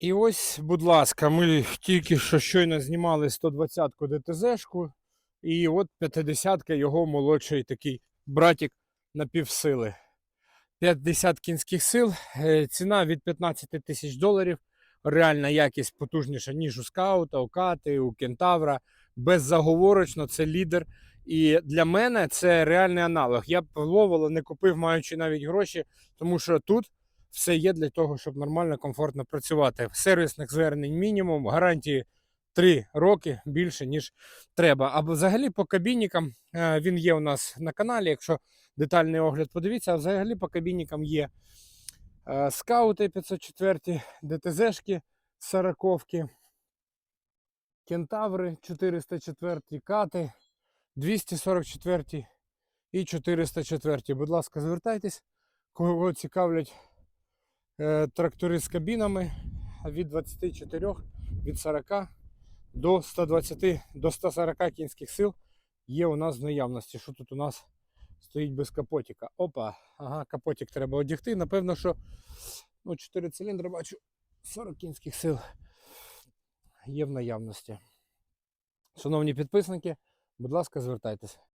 І ось, будь ласка, ми тільки що щойно знімали 120-ку ДТЗ-шку, і от 50-ка його молодший такий братик на півсили. 50 кінських сил, е, ціна від 15 тисяч доларів. Реальна якість потужніша, ніж у скаута, у кати, у кентавра. Беззаговорочно, це лідер. І для мене це реальний аналог. Я б ловила, не купив, маючи навіть гроші, тому що тут все є для того, щоб нормально, комфортно працювати. Сервісних звернень мінімум, гарантії 3 роки більше, ніж треба. А взагалі по кабінникам е, він є у нас на каналі. Якщо детальний огляд подивіться, а взагалі по кабінникам є е, скаути 504, ДТЗшки 40, кентаври 404, кати 244 і 404. Будь ласка, звертайтесь, кого цікавлять трактори з кабінами від 24, від 40 до 120, до 140 кінських сил є у нас в наявності. Що тут у нас стоїть без капотика? Опа, ага, капотик треба одягти. Напевно, що ну, 4 циліндри бачу, 40 кінських сил є в наявності. Шановні підписники, будь ласка, звертайтеся.